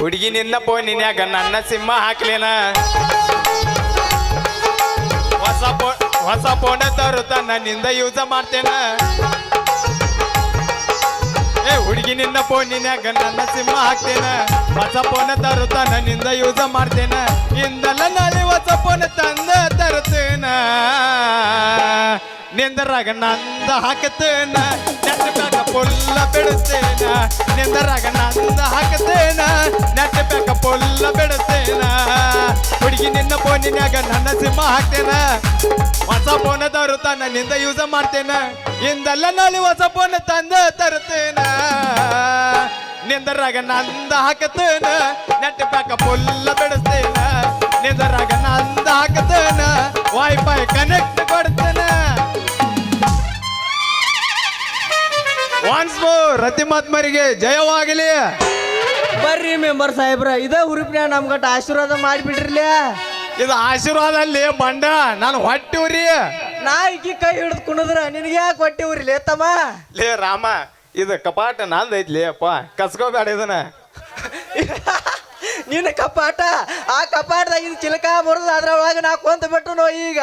ಹುಡುಗಿ ನಿನ್ನ ಫೋನಿನ್ಯಾಗ ನನ್ನ ಸಿಂಹ ಹಾಕ್ಲೇನ? ಹೊಸ ಫೋನ್ ಹೊಸ ಫೋನ ತರುತ್ತ ನನ್ನಿಂದ ಯೂಸ ಮಾಡ್ತೇನ? ಏ ಹುಡುಗಿ ನಿನ್ನ ಫೋನಿನ್ಯಾಗ ನನ್ನ ಸಿಂಹ ಹಾಕ್ತೇನ? ಹೊಸ ಫೋನ ತರುತ್ತ ನನ್ನಿಂದ ಯೂಸ ಮಾಡ್ತೇನ? ಇಂದಲ್ಲ ನಾಳೆ ಹೊಸ ಫೋನ್ ತಂದ ತರುತ್ತೇನ? ನಿಂದರಾಗ ನಂದ ಹಾಕತೇನ ನೆಟ್ಟ ಪೊಲ್ಲ ಬಿಡುತ್ತೇನ. ನಿಂದರಾಗ ನಂದ ಹಾಕತೇನ ನೆಟ್ಟ ಪೊಲ್ಲ ಬಿಡುತ್ತೇನ. ಹುಡುಗಿ ನಿನ್ನ ಫೋನಿನ್ಯಾಗ ನನ್ನ ಸಿಂಹ ಹಾಕ್ತೇನ. ಹೊಸ ಫೋನ್ ತರುತ್ತ ನಿಂದ ಯೂಸ ಮಾಡ್ತೇನ. ಇಂದಲ್ಲ ನಾಳೆ ಹೊಸ ಫೋನ್ ತಂದ ತರುತ್ತೇನ. ನಿಂದರಾಗ ನಂದ ಹಾಕತೇನ ನೆಟ್ಟ ಪುಲ್ಲ ಮೋರ್ ಜಯವಾಗಲಿ. ಬರ್ರಿ ಮೆಂಬರ್ ಸಾಹೇಬ್ರ ಇದ ಉರುಪಿನ ನಮ್ಗಟ್ಟ ಆಶೀರ್ವಾದ ಮಾಡಿಬಿಡ್ರಿ ಇದು ಆಶೀರ್ವಾದ ಅಲ್ಲಿ ಬಂಡ ನಾನು ಹೊಟ್ಟಿ ಉರಿ ನಾ ಈಕಿ ಕೈ ಹಿಡಿದು ಕುಣಿದ್ರ ನಿನಗೆ ಯಾಕೆ ಹೊಟ್ಟಿವ್ರಿ ಉರಿಲಿ ತಮ್ಮ? ಲೇ ರಾಮ ಇದು ಕಪಾಟ ನಂದೈತ್ಲಿ ಅಪ್ಪ ಕಸ್ಕೋಬೇಡ ಇದನ್ನ. ನಿನ್ನ ಕಪಾಟ ಆ ಕಪಾಟದಾಗ ಇದು ಚಿಲಕ ಮುರಿದ ಅದ್ರ ಒಳಗೆ ನಾ ಕೊಂತ ಬಿಟ್ಟು ಈಗ.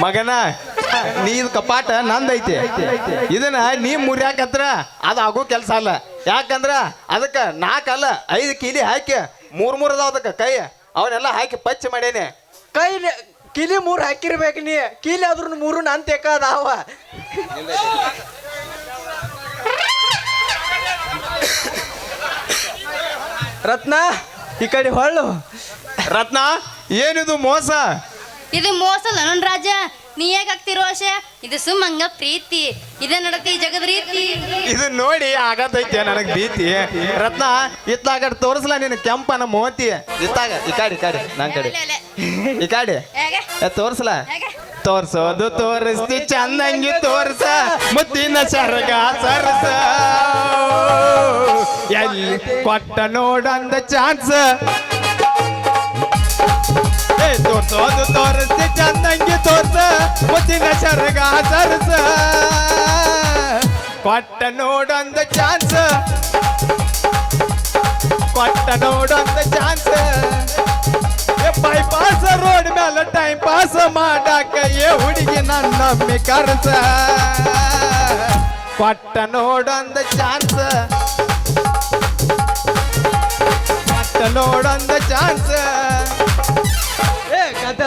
ಮಗನ ನೀ ಇದು ಕಪಾಟ ನಂದೈತಿ. ಇದನ್ನ ನೀ ಮುರಿಯಾಕತ್ರ ಅದು ಆಗೋ ಕೆಲಸ ಅಲ್ಲ. ಯಾಕಂದ್ರ ಅದಕ್ಕೆ ನಾಲ್ಕಲ್ಲ ಐದು ಕಿಲಿ ಹಾಕಿ ಮೂರ್ ಮೂರ್ ಅದಾವ ಅದಕ್ಕೆ ಕೈ. ಅವನ್ನೆಲ್ಲ ಹಾಕಿ ಪಚ್ಚ ಮಾಡೇನೆ. ಕೈ ಕಿಲಿ ಮೂರು ಹಾಕಿರ್ಬೇಕು ನೀ. ಕೀಲಿ ಆದ್ರೂ ಮೂರು ನನ್ ತೆಕ್ಕದಾವ ರತ್ನ ಈ ಕಡೆ ಹೊಳ್ಳು. ರತ್ನ ಏನಿದು ಮೋಸ? ಇದು ಮೋಸ ನನ್ ರಾಜ. ನೀ ಹೇಗೆ ಆಗ್ತಿರೋ ಆಶೆ? ಇದು ಸುಮ್ಮಂಗ ಪ್ರೀತಿ. ಇದೇ ನಡತಿ ಜಗದ ರೀತಿ. ಇದು ನೋಡಿ ಆಗತೈತೆ ನನಗೆ ಭೀತಿ. ರತ್ನ ಇತ್ತಾಗ ತೋರಿಸ್ಲಾ ನಿನ್ನ ಕೆಂಪನ ಮೋತಿ. ಇತ್ತಾಗ ಈ ಕಾಡಿ ಈ ಕಾಡಿ ನನ್ ಕಡೆ. ಇಕಾಡಿ. ಈ ಕಾಡಿ. ತೋರ್ಸ್ಲಾ? ತೋರ್ಸೋದು ತೋರಿಸ್ತಿ ಚಂದಂಗಿ ತೋರ್ಸ. ಮುತ್ತಿನ ಸರಗ ಸರ್ಸ. ಎಲ್ಲಿ ಕೊಟ್ಟ ನೋಡಂದ ಚಾನ್ಸ್. ತೋರ್ಸೋದು ತೋರಿಸ್ತಿ ಚಂದಂಗಿ ತೋರ್ಸ ಮುತ್ತಿನ ಸರಗ ಸರ್ಸ ಕೊಟ್ಟ ನೋಡಂದ ಚಾನ್ಸ್ ಕೊಟ್ಟ ನೋಡಂದ ಚಾನ್ಸ್ ಬೈಪಾಸ್ ರೋಡ್ ಮೇಲೆ ಟೈಮ್ ಪಾಸ್ ಮಾಡಾಕ ಏ ಹುಡುಗಿ ನನ್ನೊಮ್ಮೆ ಕರ್ಸ ಕೊಟ್ಟ ನೋಡೊಂದ ಚಾನ್ಸ್ ಕೊಟ್ಟ ನೋಡೊಂದ ಚಾನ್ಸ್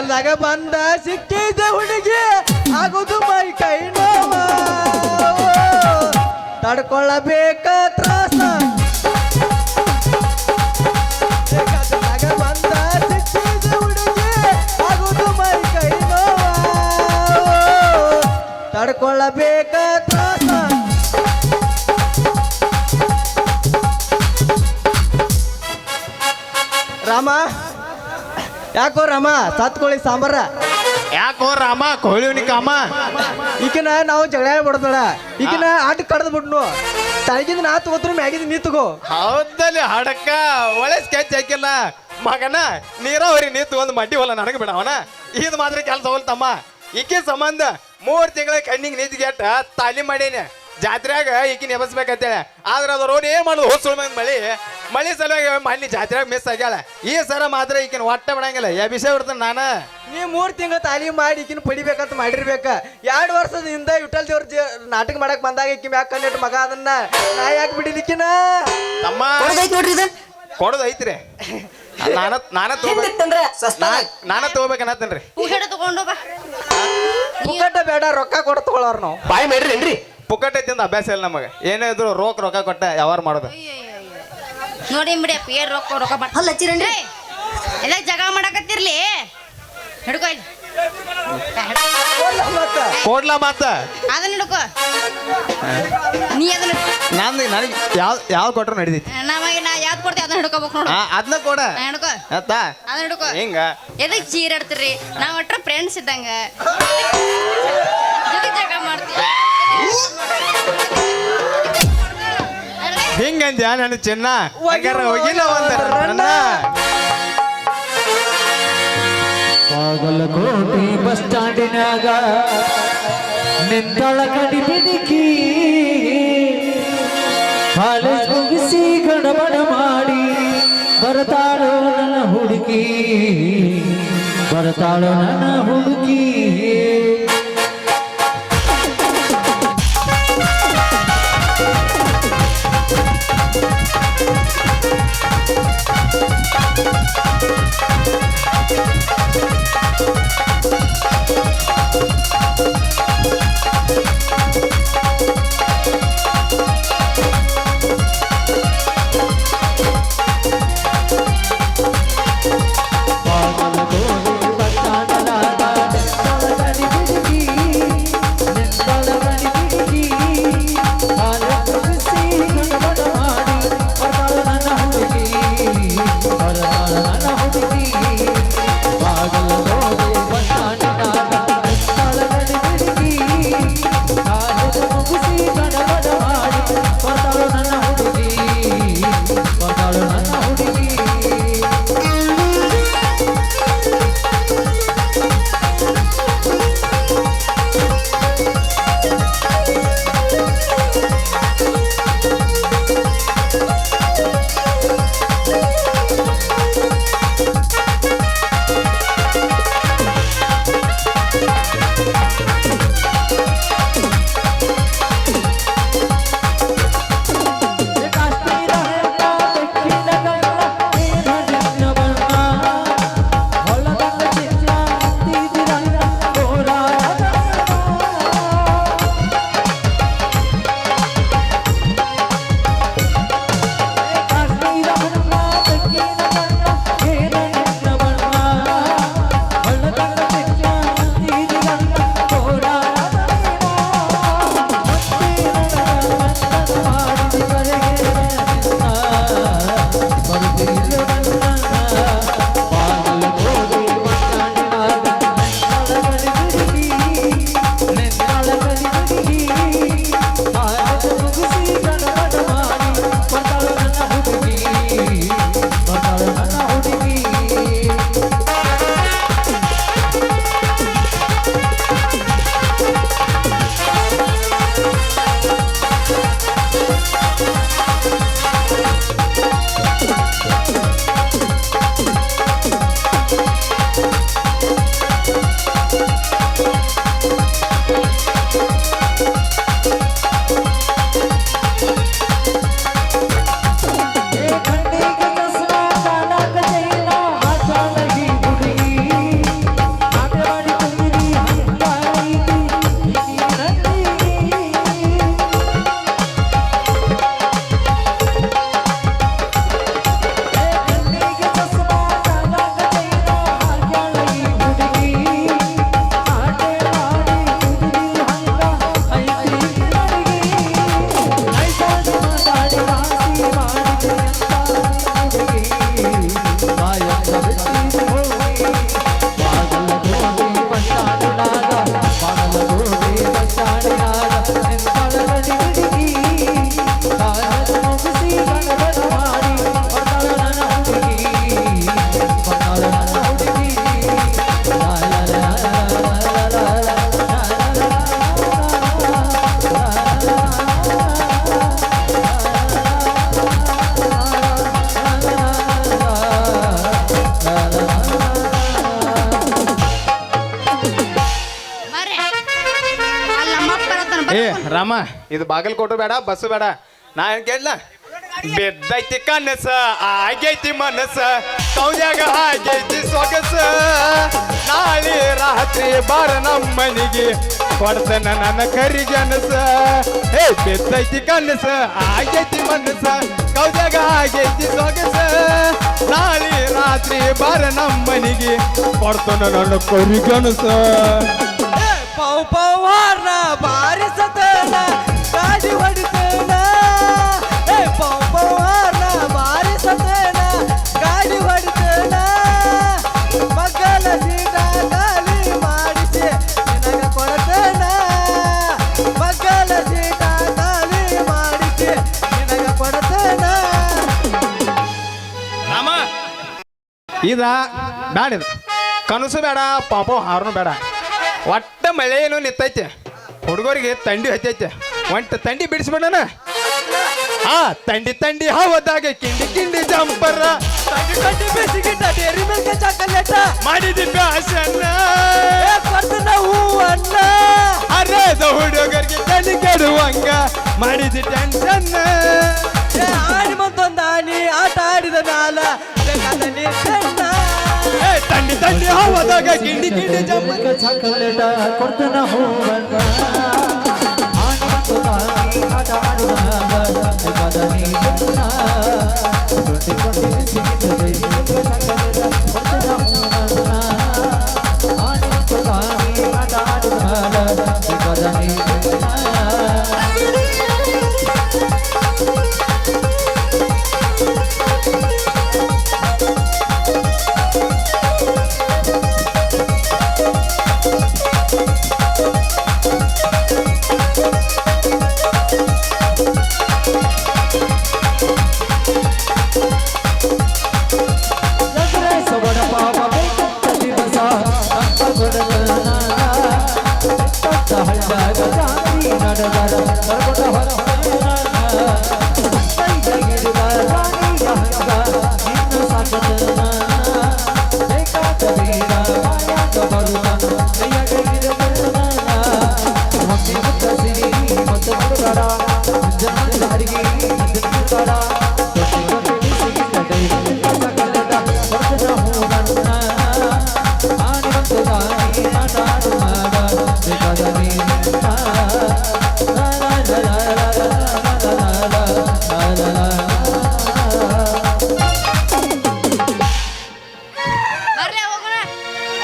ಏ ಬಂದ ಸಿಕ್ಕಿದ ಹುಡುಗಿ ಆಗುದು ಮೈ ಕೈ ನೋವ. ತಡ್ಕೊಳ್ಳಬೇಕ ಯಾಕೋ ರಾಮ ಸತ್ಕೊಳ್ಳಿ ಸಾಂಬಾರ? ಯಾಕೋ ರಾಮ ಕೋಳಿ ಕಾಮ? ಈಕಿನ ನಾವು ಜಗಳ ಬಿಡ್ತಾಳ ಈಕಿನ ಆಟ ಕಡ್ದು ಬಿಟ್ನು ತಳಗಿಂದ ನಾ ತಗೋತ್ರ ಮ್ಯಾಗಿಂದ ನೀ ತಗೋ. ಹೌದಲ್ಲಿ ಹಡಕ್ಕ ಒಳ್ಳೆ ಸ್ಕೆಚ್ ಹಾಕಿಲ್ಲ. ಮಗನ ನೀರಾವರಿ ನೀತು ಒಂದು ಮಡ್ಡಿ ಹೊಲ ನನಗೆ ಬಿಡವನ ಇದು ಮಾತ್ರ ಕೆಲಸ ಹೋಲ್ತಮ್ಮ ಈಕೆ ಸಂಬಂಧ ಮೂರ್ ತಿಂಗಳ ಕಣ್ಣಿಗೆ ನಿಂತ್ಗೆಟ್ಟ ತಾಲಿ ಮಾಡೇನೆ. ಜಾತ್ರೆಯಾಗ ಈಕಿ ನೆಬಸ್ಬೇಕಂತೇಳೆ ಆದ್ರೆ ಅದ್ರ ಅವ್ನು ಏನ್ ಮಾಡುದು ಹೋದ್ ಸುಳ್ಮಂದ್ ಮಳಿ. ಮಳಿ ಸಲುವಾಗಿ ಮಲ್ಲಿ ಜಾತ್ರೆ ಮಿಸ್ ಆಗ್ಯಾಳ. ಈ ಸರ ಮಾತ್ರ ಈಕಿನ ಹೊಟ್ಟೆ ಬಿಡಂಗಿಲ್ಲ ಯಾ ವಿಷಯ ಬಿಡ್ತಾನೆ ನಾನು. ನೀ ಮೂರ್ ತಿಂಗಳ ತಾಲಿ ಮಾಡಿ ಈಕಿನ ಪಡಿಬೇಕಂತ ಮಾಡಿರ್ಬೇಕ. ಎರಡು ವರ್ಷದಿಂದ ವಿಠಲ್ ದೇವ್ರ ಜ- ನಾಟಕ ಮಾಡಕ್ ಬಂದಾಗ ಈಕಿ ಮ್ಯಾಕ್ ಕಂಡಿಟ್ಟು ಮಗ ಅದನ್ನ. ನಾ ಯಾಕೆ ಬಿಡಿಲಿಕ್ಕಿನ ತಮ್ಮ. ಕೊಡೋದು ಐತ್ರಿ ನಾನ ನಾನ ನಾನ ತಗೋಬೇಕನ್ನತ್ತೇನ್ರಿ ಮುಕ್ಕಟ್ಟ ಬೇಡ ರೊಕ್ಕ ಕೊಡ್ ತಗೊಳೋರ್ ನಾವು. ಬಾಯ್ ಮಾಡ್ರಿ ಏನ್ರಿ ಪುಕ್ಕಟ್ ಐತಿಂದ ಅಭ್ಯಾಸ ಇಲ್ಲ ನಮಗೆ. ಏನೇ ಇದ್ರು ರೋಕ್ ರೊಕ್ಕ ಕೊಟ್ಟ ಯಾವಾರ ಮಾಡೋದು. ನೋಡಿ ಬಿಡಿ ಏನ್ ರೊಕ್ಕ ರೊಕ್ಕ ಬರ್ತೀರೇನ್ರಿ ಅಲ್ಲ ಹಚ್ಚಿರೇನ್ರಿ? ಎಲ್ಲ ಜಗ ಮಾಡಕತ್ತಿರ್ಲಿ? ಹಿಡ್ಕೋ ಇಲ್ಲಿ. ಕೊಡ್ಲ ಮಾತ ಅದನ್ನ ಹಿಡ್ಕೊ. ನೀ ಅದನ್ನ ನಂದು ನನಗೆ ಯಾವ ಯಾವ ಕೊಟ್ರು ನಮಗೆ ನಾ ಯಾವ್ದು ಕೊಡ್ತೀವಿ ಅದನ್ನ ಹಿಡ್ಕೋಬೇಕು ನೋಡು. ಅದನ್ನ ಕೊಡ. ಹಿಡ್ಕೊ. ಅದನ್ನ ಹಿಡ್ಕೊ. ಹಿಂಗ? ಎದಕ್ ಚೀರಾಡ್ತೀರಿ ನಾವು ಒಟ್ರ ಫ್ರೆಂಡ್ಸ್ ಇದ್ದಂಗ. ಎದಕ್ ಜಗ ಮಾಡ್ತೀವಿ. ಹಿಂಗಂದ್ಯಾ ನನ್ನ ಚಿನ್ನ? ಹಂಗಾರ ಹೋಗಿಲ್ಲ ಬಸ್ ಸ್ಟ್ಯಾಂಡಿನಾಗ ನಿಂತಳ ಕಡಿ ಬಿಡುಕಿ ಕಾಲೇಜ್ ಮುಗಿಸಿ ಗಡಬಡ ಮಾಡಿ ಬರತಾಳೋ ನನ್ನ ಹುಡುಕಿ. ಬರತಾಳೋ ನನ್ನ ಹುಡುಕಿ. Música ಏ ರಾಮ. ಇದು ಬಾಗಲಕೋಟೆ ಬೇಡ ಬಸ್ ಬೇಡ. ನಾ ಏನ್ ಕೇಳ ಬೆದ್ದೈತಿ ಕನಸ ಆಗೈತಿ ಮನಸ. ಕೌಜಾಗ ಆಗೈತಿ ಸೊಗಸ. ನಾಳೆ ರಾತ್ರಿ ಬಾರ ನಮ್ಮನಿಗೆ ಕೊಡ್ತನ ನನ್ನ ಕರಿ ಜನಸ ಹೇ ಬೆದ್ದೈತಿ ಕನಸ ಆಗೈತಿ ಮನಸ. ಕೌಜಾಗ ಆಗೈತಿ ಸೊಗಸ. ನಾಳೆ ರಾತ್ರಿ ಬಾರ ನಮ್ಮನಿಗೆ ಕೊಡ್ತನ ನನ್ನ ಕರಿ ಜನಸ ಪಾವು ಪಾವು ಇದ ಬ್ಯಾಡ ಇದು. ಕನಸು ಬೇಡ ಪಾಪ ಹಾರನು ಬೇಡ. ಒಟ್ಟ ಮಳೆಯೇನು ಏನೋ ನಿತ್ತೈತೆ ಹುಡುಗರಿಗೆ ತಂಡಿ ಹತ್ತೈತೆ. ಒಂಟ ತಂಡಿ ಬಿಡಿಸ್ಬಿಡೋಣ. ಆ ತಂಡಿ ತಂಡಿ ಹವದಾಗ ಕಿಂಡಿ ಕಿಂಡಿ ಜಂಪರ. ತಂಡಿ ತಂಡಿ ಬಿಸಿಗಿಟ್ಟ ಡೇರಿ ಮಿಲ್ಕ್ ಚಾಕಲೇಟ. ಮಾಡಿದಿ ಫ್ಯಾಷನ್ ಅಣ್ಣ ಹೂವನ್ನ ಹುಡುಗರಿಗೆ ತಲೆ ಕೆಡುವಂಗ ಮಾಡಿದಿ ಟೆನ್ಷನ್ ಆಡಿ ಮತ್ತೊಂದಾನಿ ಆಟ ಆಡಿದ ನಾಲ. ಗಟ್ಟಿ ಹೋದಾಗ ಗಿಂಡಿ ಗಿಂಡಿ ಜಮ್ಮಕ ಚಕಲಡ ಕೊಡ್ತನ ಹೋವನ ಆನ ಮತ್ತು ತಾಯಿ ಆಟ ಆಡುವಾಗ ಕದನಿ ಸುತ್ತ ಸುತ್ತ ಸಿಗಿದ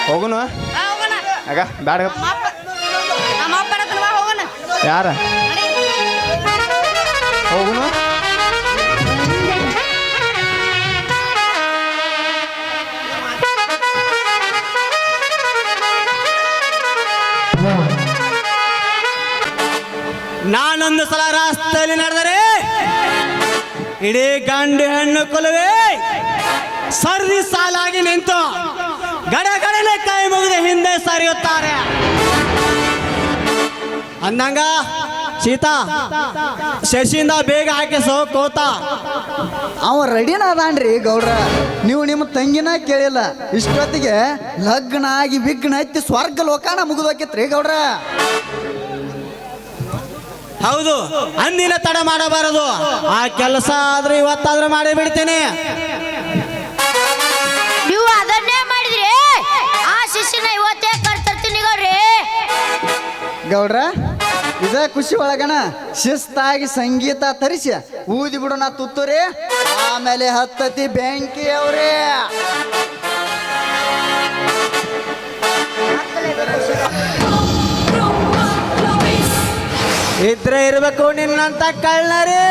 ಹೋಗುನು? ಆಗ ಬ್ಯಾಡ. ಯಾರ? ನಾನೊಂದು ಸಲ ರಾಸ್ತೆಯಲ್ಲಿ ನಡೆದರೆ ಇಡೀ ಗಂಡು ಹೆಣ್ಣು ಕೊಲುವೆ ಸರ್ದಿ ಸಾಲಾಗಿ ನಿಂತು ಗಡ ಗಡನೆ ಕೈ ಮುಗಿದು ಹಿಂದೆ ಸರಿಯುತ್ತಾರೆ. ಅಂದಂಗ ಸೀತಾ ಶಶಿಯಿಂದ ಬೇಗ ಹಾಕಿಸೋ ಕೋತ. ಅವ ರೆಡಿನ ಅದಾನ್ರಿ ಗೌಡ್ರ. ನೀವು ನಿಮ್ಮ ತಂಗಿನ ಕೇಳಿಲ್ಲ ಇಷ್ಟೊತ್ತಿಗೆ ಲಗ್ನ ಆಗಿ ವಿಘ್ನ ಹತ್ತಿ ಸ್ವರ್ಗ ಲೋಕಾಣ ಮುಗಿದೋಕಿತ್ರಿ ಗೌಡ್ರ. ಹೌದು ಅಂದಿನ ತಡ ಮಾಡಬಾರದು. ಆ ಕೆಲಸ ಆದ್ರೆ ಇವತ್ತಾದ್ರೂ ಮಾಡಿ ಬಿಡ್ತೇನೆ. ನೀವು ಅದನ್ನೇ ಮಾಡಿದ್ರಿ? ಆ ಶಿಷ್ಯನ ಇವತ್ತೇ ಕರ್ತರ್ತೀನಿ ಗೌಡ್ರಿ. ಗೌಡ್ರ ಇದ ಖುಷಿ ಒಳಗನ ಶಿಸ್ತಾಗಿ ಸಂಗೀತ ತರಿಸಿ, ಊದಿ ಬಿಡೋಣ ತುತ್ತೂರಿ. ಆಮೇಲೆ ಹತ್ತತಿ ಬೆಂಕಿ ಅವ್ರಿ ಇದ್ರೆ ಇರ್ಬೇಕು ನಿನ್ನಂತ ಕಳ್ಳರೇ.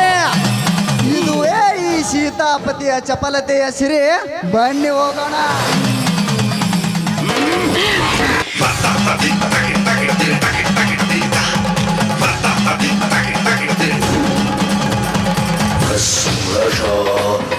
ಇದುವೇ ಈ ಸೀತಾಪತಿಯ ಚಪಲತೆಯ ಸಿರಿ. ಬನ್ನಿ ಹೋಗೋಣ. Pleasure.